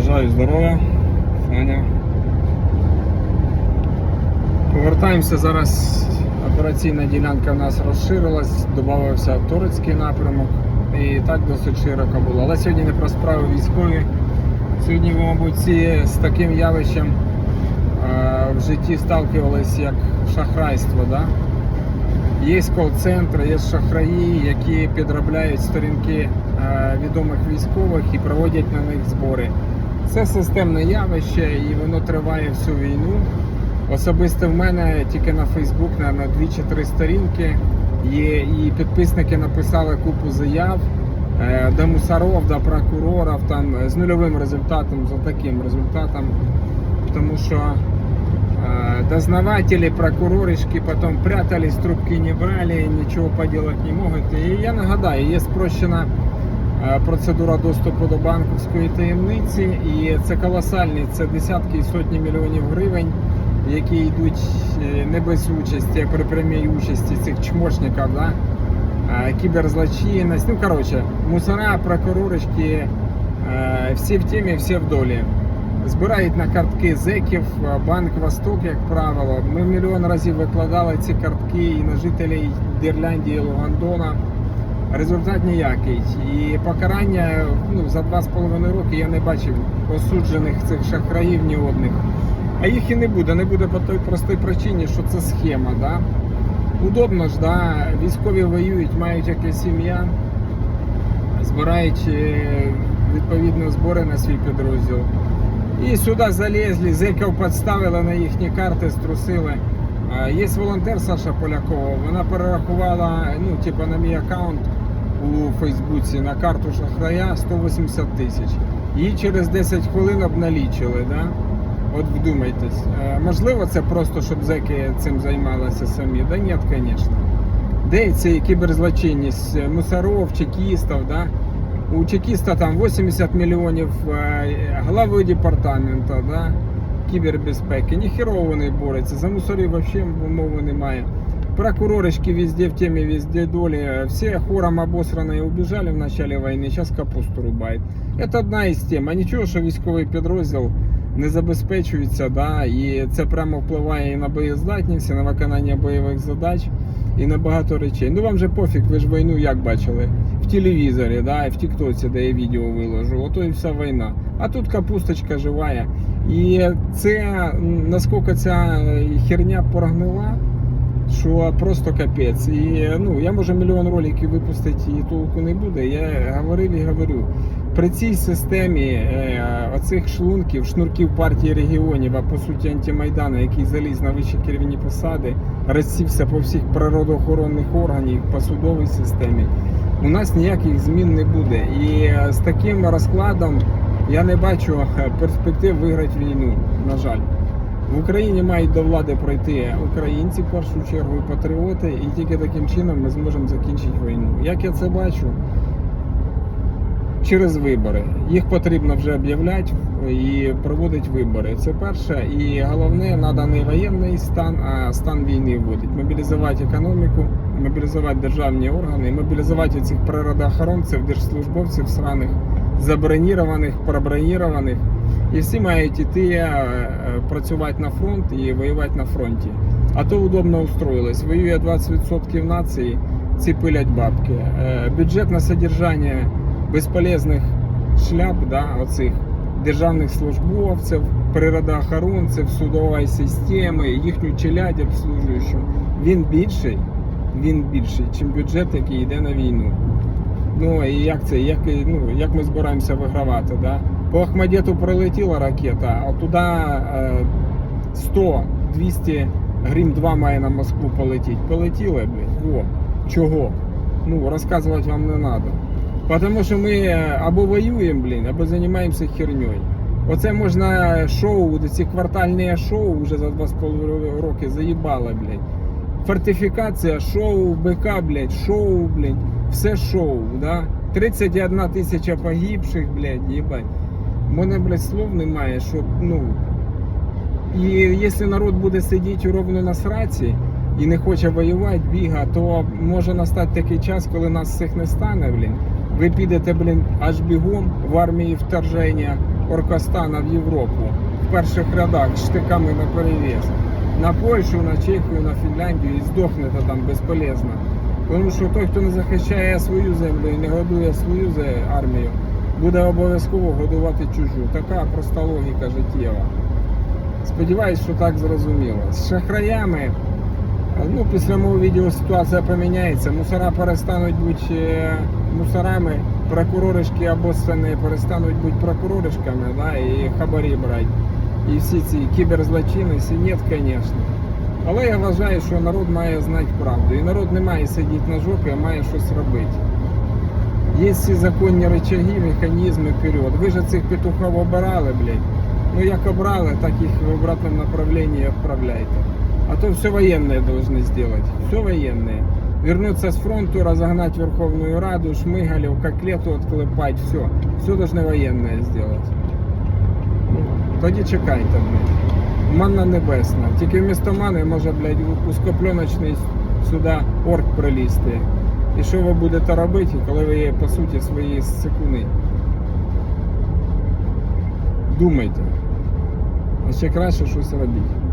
Бажаю здоров'я, Саня. Повертаємося зараз. Операційна ділянка в нас розширилась, додався турецький напрямок і так досить широко було. Але сьогодні не про справи військові. Сьогодні, мабуть, всі з таким явищем е, в житті сталкивались як шахрайство. Да? Є кол-центри, є шахраї, які підробляють сторінки е, відомих військових і проводять на них збори. Це системне явище і воно триває всю війну. Особисто в мене тільки на Фейсбук на, дві чи три сторінки є і підписники написали купу заяв е, до мусоров, до прокурорів там з нульовим результатом, за таким результатом. Тому що э, дознаватели, прокуроришки потом прятались, трубки не брали, ничего поделать не могут. І я нагадаю, є спрощена е, процедура доступу до банківської таємниці, і це колосальні, це десятки і сотні мільйонів гривень, які йдуть е, не без участі, а при прямій участі цих чмошників, да? Е, кіберзлочинність. Ну, коротше, мусора, прокуроришки, е, всі в темі, всі в долі. Збирають на картки зеків, банк Восток, як правило. Ми мільйон разів викладали ці картки і на жителів Ірландії, і Лугандона. Результат ніякий. І покарання ну, за 2,5 роки я не бачив осуджених цих шахраїв ні одних. А їх і не буде. Не буде по той простій причині, що це схема. Да? Удобно ж, да? військові воюють, мають якесь ім'я, збирають е, відповідно збори на свій підрозділ. І сюди залізли, зеків підставили на їхні карти, струсили. Є волонтер Саша Полякова, вона перерахувала ну, типу, на мій аккаунт у Фейсбуці на карту шахрая 180 тисяч. Її через 10 хвилин обналічили. Да? От вдумайтесь. Е, Можливо, це просто, щоб зеки цим займалися самі. Да ні, звісно. Де ці кіберзлочинність е, мусоров, чекістів, да? У чекіста там 80 мільйонів е, глави департаменту, да? кібербезпеки. Ніхерово вони борються. За мусорів взагалі мови немає. Прокуроришки везде в теме, везде доли. Все хором обосранные убежали в начале войны, сейчас капусту рубають. Это одна із тем. А нічого, що військовий підрозділ не забезпечується, да, і це прямо впливає і на боєздатність, і на виконання бойових задач, і на багато речей. Ну вам же пофіг, ви ж війну як бачили? В телевізорі, да, і в Тіктоці, де я відео виложу, ото і вся війна. А тут капусточка живая. І це м, наскільки ця херня прогнила, що просто капець. І ну, я можу мільйон роликів випустити і толку не буде. Я говорив і говорю. При цій системі е, оцих шлунків, шнурків партії регіонів, а по суті антимайдану, який заліз на вищі керівні посади, розсівся по всіх природоохоронних органів, по судовій системі, у нас ніяких змін не буде. І е, з таким розкладом я не бачу перспектив виграти війну, на жаль. В Україні мають до влади пройти українці в першу чергу і патріоти, і тільки таким чином ми зможемо закінчити війну. Як я це бачу? Через вибори. Їх потрібно вже об'являти і проводити вибори. Це перше. І головне, не воєнний стан, а стан війни вводити. Мобілізувати економіку, мобілізувати державні органи, мобілізувати цих природоохоронців, держслужбовців сраних, забронірованих, пробронірованих. І всі мають іти е, е, працювати на фронт і воювати на фронті. А то удобно устроїлись. Воює 20% нації, ці пилять бабки. Е, Бюджет на содержання безполезних шляп, да, оцих державних службовців, природоохоронців, судової системи, їхню челядь обслужуючу. Він більший, він більший, ніж бюджет, який йде на війну. Ну і як це, як, ну, як ми збираємося вигравати? Да? По Ахмадету прилетіла ракета, а туди е, 100-200 грім 2 має на Москву полетіти. Полетіли, блін. Во. Чого? Ну, розказувати вам не треба. Потому що ми е, або воюємо, блін, або займаємося херньою. Оце можна шоу, ці квартальні шоу вже за 2,5 роки заїбали, блядь. Фортифікація, шоу, БК, блядь, шоу, блядь, все шоу, да? 31 тисяча погибших, блядь, їбать. У мене, блядь, слов немає, щоб, ну. І якщо народ буде сидіти ровно на сраці і не хоче воювати, біга, то може настати такий час, коли нас всіх не стане, блін. Ви підете, блін, аж бігом в армії вторження, Оркостана в Європу в перших рядах штиками на перевіз. На Польщу, на Чехію, на Фінляндію і здохнете там безполезно. Тому що той, хто не захищає свою землю і не годує свою армію, буде обов'язково годувати чужу. Така проста логіка життєва. Сподіваюсь, що так зрозуміло. З шахраями, ну, після мого відео ситуація поміняється. Мусора перестануть бути е, мусорами, прокуроришки або сцени перестануть бути прокуроришками, да, і хабарі брати. І всі ці кіберзлочинності, ні, звісно. Але я вважаю, що народ має знати правду. І народ не має сидіти на жопі, а має щось робити. Є всі законні рычаги, механізми вперед. Ви ж цих петухів обирали, блядь. Ну як обрали, так їх в обратном направлении отправляйте. А то все военные должны сделать. Все военные. Вернуться с фронту, разогнать Верховную Раду, Шмыгалев, котлету отклепать, все. Все должны военные сделать. Ну, Тоді чекайте, блядь. Манна небесна. Тільки вмісто мани може, блядь, узкопленочний сюди орк прилізти. І що ви будете робити, коли ви по суті, свої секуни? Думайте. А ще краще щось робіть.